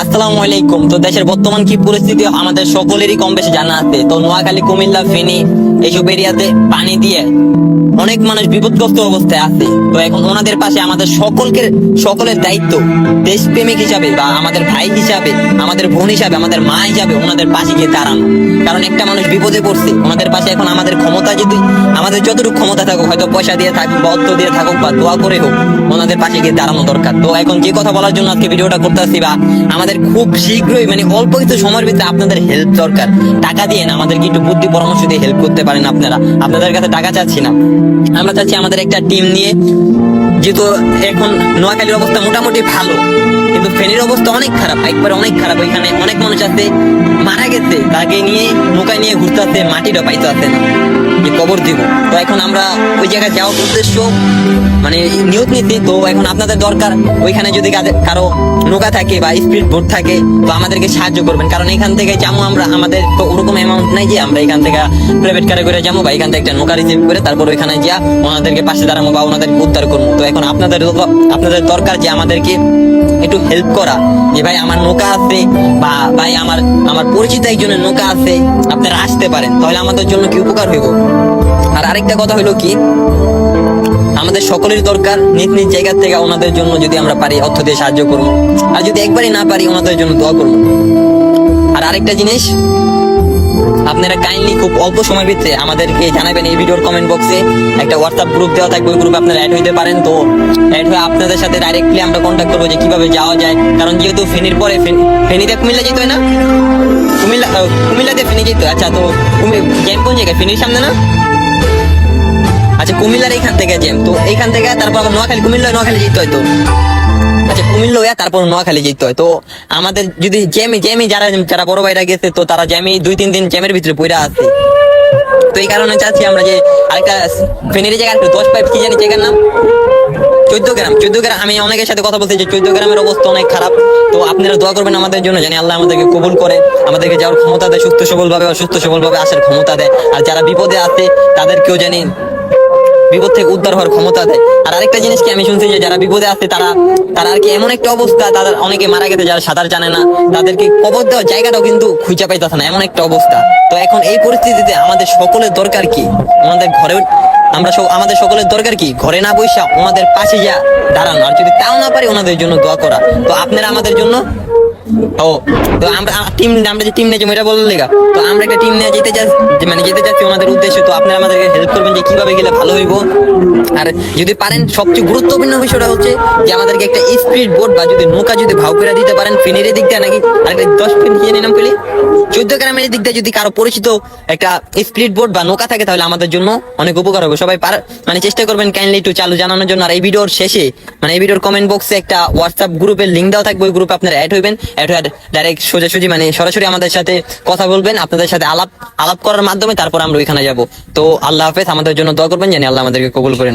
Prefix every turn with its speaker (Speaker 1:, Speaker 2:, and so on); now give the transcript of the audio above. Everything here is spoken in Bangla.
Speaker 1: আসসালামু আলাইকুম। তো দেশের বর্তমান কি পরিস্থিতি আমাদের সকলেরই কম বেশি জানা আছে। তো নোয়াখালী, কুমিল্লা, ফেনী, এইসব এরিয়াতে পানি দিয়ে অনেক মানুষ বিপদগ্রস্ত অবস্থায় আছে। তো এখন ওনাদের পাশে আমাদের সকলকে, সকলের দায়িত্ব দেশপ্রেমিক হিসাবে বা আমাদের ভাই হিসাবে, আমাদের বোন হিসাবে, আমাদের মা হিসাবে ওনাদের পাশে গিয়ে দাঁড়ানো। কারণ একটা মানুষ বিপদে পড়ছে, ওনাদের পাশে এখন আমাদের ক্ষমতা যদি, আমাদের যতটুকু ক্ষমতা থাকুক, হয়তো পয়সা দিয়ে থাকুক বা অর্থ দিয়ে থাকুক বা দোয়া করে হোক, ওনাদের পাশে গিয়ে দাঁড়ানো দরকার। তো এখন যে কথা বলার জন্য আজকে ভিডিওটা করতে আসছি বা আমাদের খুব শীঘ্রই মানে অল্প কিছু সময়ের ভিতরে আপনাদের হেল্প দরকার। টাকা দিয়ে না, আমাদেরকে একটু বুদ্ধি পরামর্শ দিয়ে হেল্প করতে পারেন আপনারা। আপনাদের কাছে টাকা চাচ্ছি না। আমরা চাচ্ছি আমাদের একটা টিম নিয়ে, যেহেতু এখন নোয়াখালীর অবস্থা মোটামুটি ভালো, কিন্তু ফেনীর অবস্থা অনেক খারাপ, একবারে অনেক খারাপ। ওইখানে অনেক মানুষ আছে, মারা গেছে, তাকে নিয়ে নৌকায় নিয়ে ঘুরতে আছে মাটিটা পাইতে আছে না। কবর দিব। তো এখন আমরা ওই জায়গায় যাওয়ার উদ্দেশ্য মানে নিয়োগ নিচ্ছি তো এখন আপনাদের দরকার, ওইখানে যদি কারও নৌকা থাকে বা স্পিড বোট থাকে, তো আমাদেরকে সাহায্য করবেন। কারণ এখান থেকে যাব আমরা, আমাদের তো ওরকম অ্যামাউন্ট নাই যে আমরা এখান থেকে প্রাইভেট কারে করে যাব বা এখান থেকে একটা নৌকা রিসিভ করে তারপর ওইখানে যা, ওনাদেরকে পাশে দাঁড়াবো বা ওনাদেরকে উদ্ধার করব। তো এখন আপনাদের আপনাদের দরকার যে আমাদেরকে একটু হেল্প করা। যে ভাই, আমার নৌকা আছে বা ভাই, আমার আমার পরিচিত একজনের নৌকা আছে, আপনারা আসতে পারেন। তাহলে আমাদের জন্য কি উপকার হইব? আর আরেকটা কথা হলো কি? আমাদের সকলের দরকার নিজ নিজ জায়গা থেকে ওনাদের জন্য যদি আমরা পারি অর্থ দিয়ে সাহায্য করব। আর যদি একবারই না পারি, ওনাদের জন্য দোয়া করব। আর আরেকটা জিনিস আপনারা কাইন্ডলি খুব অল্প সময়ের ভিতরে আমাদেরকে জানাবেন এই ভিডিওর কমেন্ট বক্সে একটা হোয়াটসঅ্যাপ গ্রুপ দেওয়া থাকবে, ওই গ্রুপে আপনারা অ্যাড হইতে পারেন। তো অ্যাড হয়ে আপনাদের সাথে ডাইরেক্টলি আমরা কন্ট্যাক্ট করব যে কীভাবে যাওয়া যায়। কারণ যেহেতু ফেনীর পরে ফেনী- ফেনীতে কুমিল্লা যেতে হয় না? কুমিল্লা কুমিল্লাতে ফেনী যেতে। আচ্ছা তো জ্যাম কোন জায়গায়? ফেনীর সামনে না? আচ্ছা কুমিল্লার এইখান থেকে জ্যাম। তো এইখান থেকে তারপর আবার নোয়াখালী কুমিল্লা নোয়াখালী যেতে হয় তো? কুমিল্লা হয়ে তারপর নোয়াখালী যেতে হয়। তো আমাদের যদি জ্যামি জ্যামি যারা যারা বড় ভাইরা গেছে, তো তারা জ্যামি দুই, তিন দিন জ্যামের ভিতরে পড়ে আছে। তো এই কারণে চাচ্ছি আমরা যে আরেকটা ফেনের জায়গা একটু দশ পাইপ, কি জানি জায়গার নাম? চোদ্দ গ্রাম চোদ্দ গ্রাম। আমি অনেকের সাথে কথা বলছি যে চোদ্দ গ্রামের অবস্থা অনেক খারাপ। তো আপনারা দোয়া করবেন আমাদের জন্য জানি আল্লাহ আমাদেরকে কবুল করে, আমাদেরকে যাওয়ার ক্ষমতা দেয়, সুস্থ সবল ভাবে অসুস্থ সবল ভাবে আসার ক্ষমতা দেয়। আর যারা বিপদে আছে, তাদেরকেও জানি বিপদ থেকে উদ্ধার হওয়ার ক্ষমতা দেয়। আর আরেকটা জিনিস কি আমি শুনছি যে যারা বিপদে আছে, তারা তারা আর কি এমন একটা অবস্থা, তাদের অনেকে মারা গেছে যারা সাঁতার জানে না, তাদেরকে কবর দেওয়ার জায়গাটাও কিন্তু খুঁজে পাইতেছে না, এমন একটা অবস্থা। তো এখন এই পরিস্থিতিতে আমাদের সকলের দরকার কি? আমাদের ঘরে, আমরা আমাদের সকলের দরকার কি? ঘরে না বৈশা ওনাদের পাশে যা দাঁড়ানো, আর যদি তাও না পারি ওনাদের জন্য দোয়া করা। তো আপনারা আমাদের জন্য ও, তো আমরা টিম আমরা যে টিম নিয়েছি এটা বললে তো আমরা একটা টিম নিয়ে যেতে মানে যেতে চাচ্ছি ওনাদের উদ্দেশ্যে, তো আপনারা আমাদেরকে হেল্প করবেন যে কীভাবে গেলে ভালো হইব। আর যদি পারেন, সবচেয়ে গুরুত্বপূর্ণ বিষয়টা হচ্ছে যে আমাদেরকে একটা স্পিড বোট বা যদি নৌকা যদি ভাও করে দিতে পারেন, ফিনের দিক দিয়ে নাকি আর একটা দশ নাম পেলি চোদ্দ গ্রামের দিক দিয়ে যদি কারও পরিচিত একটা স্পিড বোট বা নৌকা থাকে, তাহলে আমাদের জন্য অনেক উপকার হবে। সবাই পার মানে চেষ্টা করবেন কাইন্ডলি একটু চালু জানানোর জন্য। আর এই ভিডিওর শেষে মানে এই ভিডিওর কমেন্ট বক্সে একটা হোয়াটসঅ্যাপ গ্রুপের লিঙ্ক দেওয়া থাকবে, ওই গ্রুপে আপনারা অ্যাড হইবেন। অ্যাড ডাইরেক্ট সোজাসুজি মানে সরাসরি আমাদের সাথে কথা বলবেন, আপনাদের সাথে আলাপ আলাপ করার মাধ্যমে তারপর আমরা ওইখানে যাব। তো আল্লাহ হাফেজ, আমাদের জন্য দোয়া করবেন, জানি আল্লাহ আমাদেরকে কবুল করে